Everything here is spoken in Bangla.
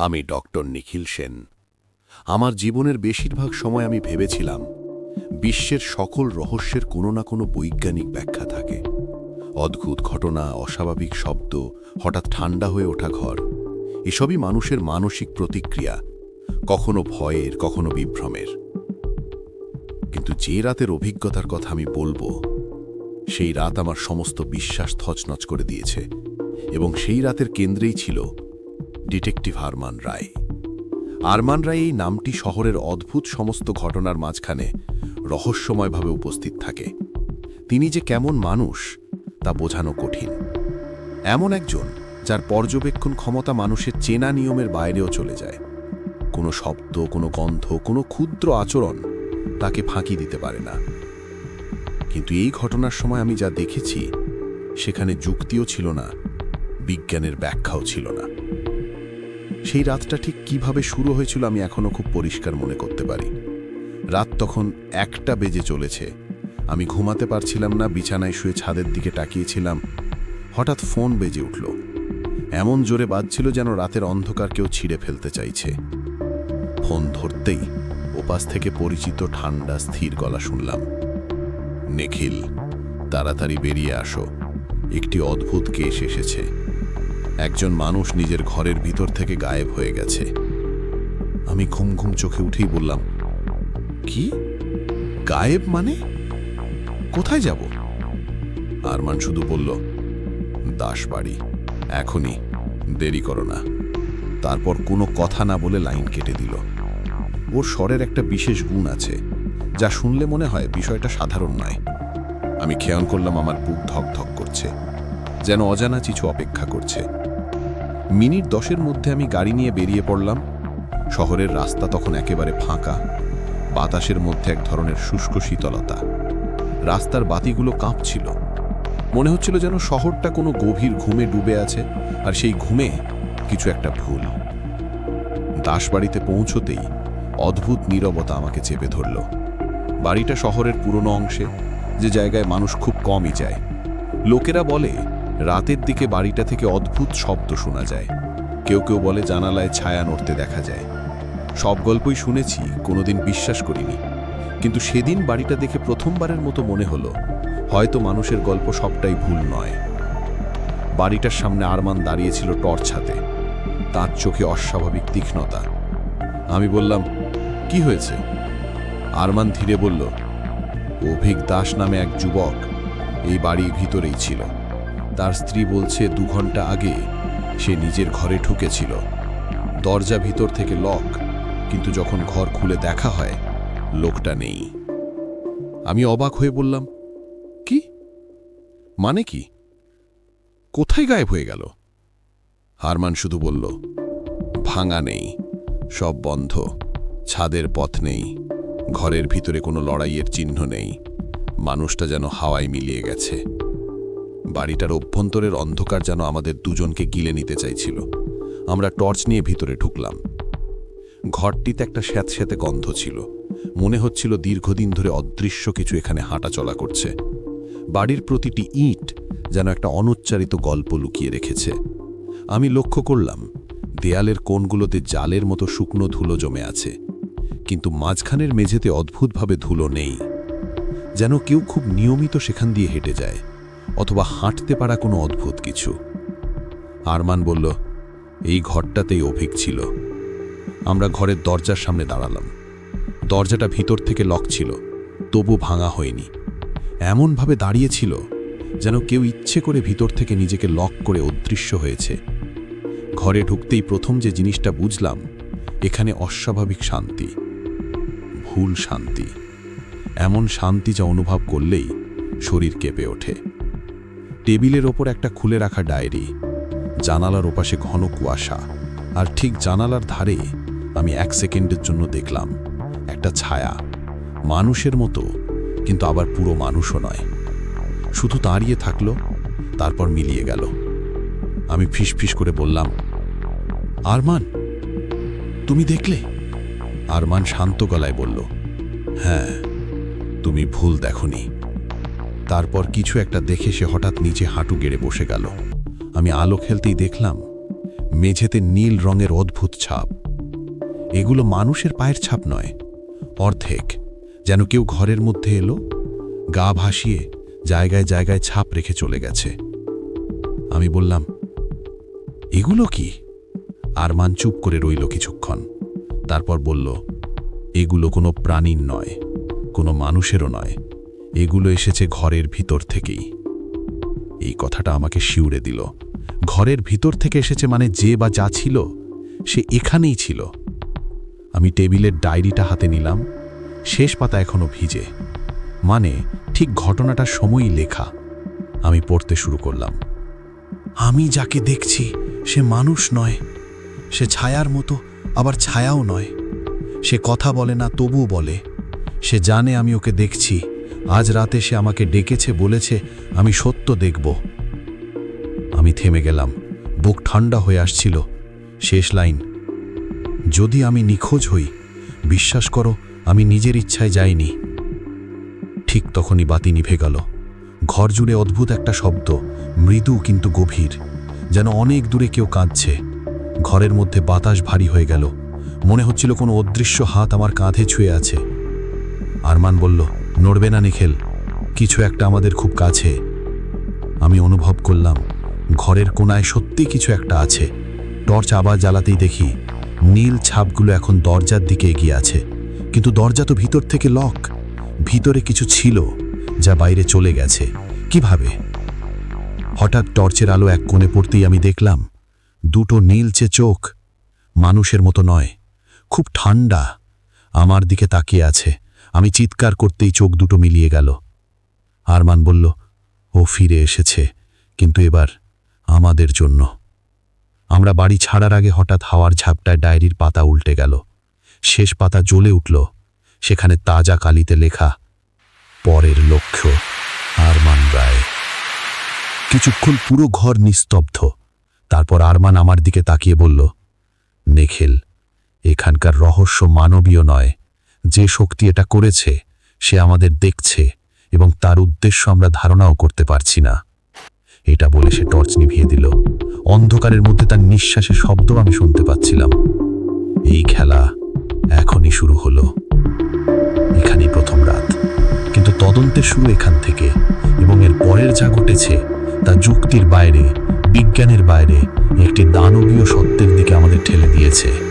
আমি ডক্টর নিখিল সেন। আমার জীবনের বেশিরভাগ সময় আমি ভেবেছিলাম, বিশ্বের সকল রহস্যের কোনো না কোনো বৈজ্ঞানিক ব্যাখ্যা থাকে। অদ্ভুত ঘটনা, অস্বাভাবিক শব্দ, হঠাৎ ঠান্ডা হয়ে ওঠা ঘর, এসবই মানুষের মানসিক প্রতিক্রিয়া, কখনো ভয়ের, কখনো বিভ্রমের। কিন্তু যে রাতের অভিজ্ঞতার কথা আমি বলব, সেই রাত আমার সমস্ত বিশ্বাস থচনচ করে দিয়েছে এবং সেই রাতের কেন্দ্রেই ছিল ডিটেকটিভ আরমান রায়। আরমান রায় এই নামটি শহরের অদ্ভুত সমস্ত ঘটনার মাঝখানে রহস্যময়ভাবে উপস্থিত থাকে। তিনি যে কেমন মানুষ, তা বোঝানো কঠিন। এমন একজন যার পর্যবেক্ষণ ক্ষমতা মানুষের চেনা নিয়মের বাইরেও চলে যায়। কোনো শব্দ, কোনো গন্ধ, কোনো ক্ষুদ্র আচরণ তাকে ফাঁকি দিতে পারে না। কিন্তু এই ঘটনার সময় আমি যা দেখেছি, সেখানে যুক্তিও ছিল না, বিজ্ঞানের ব্যাখ্যাও ছিল না। সেই রাতটা ঠিক কীভাবে শুরু হয়েছিল আমি এখনও খুব পরিষ্কার মনে করতে পারি। রাত তখন একটা বেজে চলেছে। আমি ঘুমাতে পারছিলাম না, বিছানায় শুয়ে ছাদের দিকে তাকিয়েছিলাম। হঠাৎ ফোন বেজে উঠল। এমন জোরে বাজছিল যেন রাতের অন্ধকার কেউ ছিঁড়ে ফেলতে চাইছে। ফোন ধরতেই ওপাশ থেকে পরিচিত ঠান্ডা, স্থির গলা শুনলাম। নিখিল, তাড়াতাড়ি বেরিয়ে আসো। একটি অদ্ভুত কেস এসেছে। একজন মানুষ নিজের ঘরের ভিতর থেকে গায়েব হয়ে গেছে। আমি ঘুম ঘুম চোখে উঠেই বললাম, কি? গায়েব মানে? কোথায় যাব? আরমান শুধু বলল দাসবাড়ি এখনই, দেরি করো না। তারপর কোনো কথা না বলে লাইন কেটে দিল। ওর স্বরের একটা বিশেষ গুণ আছে, যা শুনলে মনে হয় বিষয়টা সাধারণ নয়। আমি খেয়াল করলাম আমার বুক ধক ধক করছে, যেন অজানা কিছু অপেক্ষা করছে। মিনিট দশের মধ্যে আমি গাড়ি নিয়ে বেরিয়ে পড়লাম। শহরের রাস্তা তখন একেবারে ফাঁকা। বাতাসের মধ্যে এক ধরনের শুষ্ক শীতলতা। রাস্তার বাতিগুলো কাঁপছিল। মনে হচ্ছিল যেন শহরটা কোনো গভীর ঘুমে ডুবে আছে, আর সেই ঘুমে কিছু একটা ভুল। দাসবাড়িতে পৌঁছতেই অদ্ভুত নীরবতা আমাকে চেপে ধরল। বাড়িটা শহরের পুরনো অংশে, যে জায়গায় মানুষ খুব কমই যায়। লোকেরা বলে রাতের দিকে বাড়িটা থেকে অদ্ভুত শব্দ শোনা যায়। কেউ কেউ বলে জানালায় ছায়া নড়তে দেখা যায়। সব গল্পই শুনেছি, কোনোদিন বিশ্বাস করিনি। কিন্তু সেদিন বাড়িটা দেখে প্রথমবারের মতো মনে হলো, হয়তো মানুষের গল্প সবটাই ভুল নয়। বাড়িটার সামনে আরমান দাঁড়িয়েছিল টর্চ হাতে। তার চোখে অস্বাভাবিক তীক্ষ্ণতা। আমি বললাম, কি হয়েছে? আরমান ধীরে বলল, অভিক দাস নামে এক যুবক এই বাড়ির ভিতরেই ছিল। তার স্ত্রী বলছে, দু ঘণ্টা আগে সে নিজের ঘরে ঢুকেছিল। দরজা ভিতর থেকে লক, কিন্তু যখন ঘর খুলে দেখা হয়, লোকটা নেই। আমি অবাক হয়ে বললাম, কি? মানে কি? কোথায় গায়েব হয়ে গেল? হারমান শুধু বলল, ভাঙা নেই, সব বন্ধ, ছাদের পথ নেই, ঘরের ভিতরে কোনো লড়াইয়ের চিহ্ন নেই। মানুষটা যেন হাওয়ায় মিলিয়ে গেছে। বাড়িটার অভ্যন্তরের অন্ধকার যেন আমাদের দুজনকে গিলে নিতে চাইছিল। আমরা টর্চ নিয়ে ভিতরে ঢুকলাম। ঘরটিতে একটা স্যাঁতস্যাঁতে গন্ধ ছিল। মনে হচ্ছিল দীর্ঘদিন ধরে অদৃশ্য কিছু এখানে হাঁটাচলা করছে। বাড়ির প্রতিটি ইট যেন একটা অনুচ্চারিত গল্প লুকিয়ে রেখেছে। আমি লক্ষ্য করলাম, দেয়ালের কোণগুলোতে জালের মতো শুকনো ধুলো জমে আছে। কিন্তু মাঝখানের মেঝেতে অদ্ভুতভাবে ধুলো নেই। যেন কেউ খুব নিয়মিত সেখান দিয়ে হেঁটে যায়। অথবা হাঁটতে পারা কোনো অদ্ভুত কিছু। আরমান বলল, এই ঘরটাতেই অভিক ছিল। আমরা ঘরের দরজার সামনে দাঁড়ালাম। দরজাটা ভিতর থেকে লক ছিল, তবু ভাঙা হয়নি। এমনভাবে দাঁড়িয়েছিল যেন কেউ ইচ্ছে করে ভিতর থেকে নিজেকে লক করে অদৃশ্য হয়েছে। ঘরে ঢুকতেই প্রথম যে জিনিসটা বুঝলাম, এখানে অস্বাভাবিক শান্তি। ভুল শান্তি। এমন শান্তি যা অনুভব করলেই শরীর কেঁপে ওঠে। টেবিলের ওপর একটা খুলে রাখা ডায়েরি, জানালার ওপাশে ঘন কুয়াশা, আর ঠিক জানালার ধারে আমি এক সেকেন্ডের জন্য দেখলাম একটা ছায়া, মানুষের মতো, কিন্তু আবার পুরো মানুষও নয়। শুধু দাঁড়িয়ে থাকল, তারপর মিলিয়ে গেল। আমি ফিস করে বললাম, আরমান, তুমি দেখলে? আরমান শান্ত গলায় বলল হ্যাঁ তুমি ভুল দেখনি। তারপর কিছু একটা দেখে সে হঠাৎ নিচে হাঁটু গেড়ে বসে গেল। আমি আলো খেলতেই দেখলাম, মেঝেতে নীল রঙের অদ্ভুত ছাপ। এগুলো মানুষের পায়ের ছাপ নয়, অর্ধেক। যেন কেউ ঘরের মধ্যে এলো, গা ভাসিয়ে জায়গায় জায়গায় ছাপ রেখে চলে গেছে। আমি বললাম, এগুলো কি? আরমান চুপ করে রইল কিছুক্ষণ। তারপর বলল, এগুলো কোনো প্রাণীর নয়, কোনো মানুষেরও নয়। এগুলো এসেছে ঘরের ভিতর থেকেই। এই কথাটা আমাকে শিউরে দিল। ঘরের ভিতর থেকে এসেছে মানে যে বা যা ছিল, সে এখানেই ছিল। আমি টেবিলের ডায়েরিটা হাতে নিলাম, শেষ পাতা এখনও ভিজে। মানে ঠিক ঘটনাটা সময়ই লেখা। আমি পড়তে শুরু করলাম। আমি যাকে দেখছি, সে মানুষ নয়। সে ছায়ার মতো, আবার ছায়াও নয়। সে কথা বলে না, তবুও বলে। সে জানে আমি ওকে দেখছি। আজ রাতে সে আমাকে ডেকেছে, বলেছে, আমি সত্য দেখব। আমি থেমে গেলাম। বুক ঠান্ডা হয়ে আসছিল। শেষ লাইন, যদি আমি নিখোঁজ হই, বিশ্বাস করো, আমি নিজের ইচ্ছায় যাইনি। ঠিক তখনই বাতি নিভে গেল। ঘর জুড়ে অদ্ভুত একটা শব্দ, মৃদু কিন্তু গভীর, যেন অনেক দূরে কেউ কাঁদছে। ঘরের মধ্যে বাতাস ভারী হয়ে গেল। মনে হচ্ছিল কোনো অদৃশ্য হাত আমার কাঁধে ছুঁয়ে আছে। আরমান বলল নড়বে না নিখেল, কিছু একটা আমাদের খুব কাছে। আমি অনুভব করলাম, ঘরের কোনায় সত্যি কিছু একটা আছে। টর্চ আবার জ্বালাতেই দেখি, নীল ছাপগুলো এখন দরজার দিকে এগিয়ে আছে। কিন্তু দরজা তো ভিতর থেকে লক। ভিতরে কিছু ছিল, যা বাইরে চলে গেছে। কীভাবে? হঠাৎ টর্চের আলো এক কোণে পড়তেই আমি দেখলাম, দুটো নীলচে চোখ। মানুষের মতো নয়, খুব ঠান্ডা। আমার দিকে তাকিয়ে আছে। আমি চিৎকার করতেই চোখ দুটো মিলিয়ে গেল। আরমান বলল, ও ফিরে এসেছে, কিন্তু এবার আমাদের জন্য। আমরা বাড়ি ছাড়ার আগে হঠাৎ হাওয়ার ঝাপটায় ডায়েরির পাতা উল্টে গেল। শেষ পাতা জ্বলে উঠল। সেখানে তাজা কালিতে লেখা, পরের লক্ষ্য, আরমান রায়। কিছুক্ষণ পুরো ঘর নিস্তব্ধ। তারপর আরমান আমার দিকে তাকিয়ে বলল, নেখেল, এখানকার রহস্য মানবীয় নয়। যে শক্তি এটা করেছে, সে আমাদের দেখছে এবং তার উদ্দেশ্য আমরা ধারণাও করতে পারছি না। এটা বলে সে টর্চ নিভিয়ে দিল। অন্ধকারের মধ্যে তার নিঃশ্বাসের শব্দ আমি শুনতে পাচ্ছিলাম। এই খেলা এখনই শুরু হলো। এখানেই প্রথম রাত। কিন্তু তদন্তের শুরু এখান থেকে এবং এর পরের যা ঘটেছে তা যুক্তির বাইরে, বিজ্ঞানের বাইরে একটি দানবীয় সত্যের দিকে আমাদের ঠেলে দিয়েছে।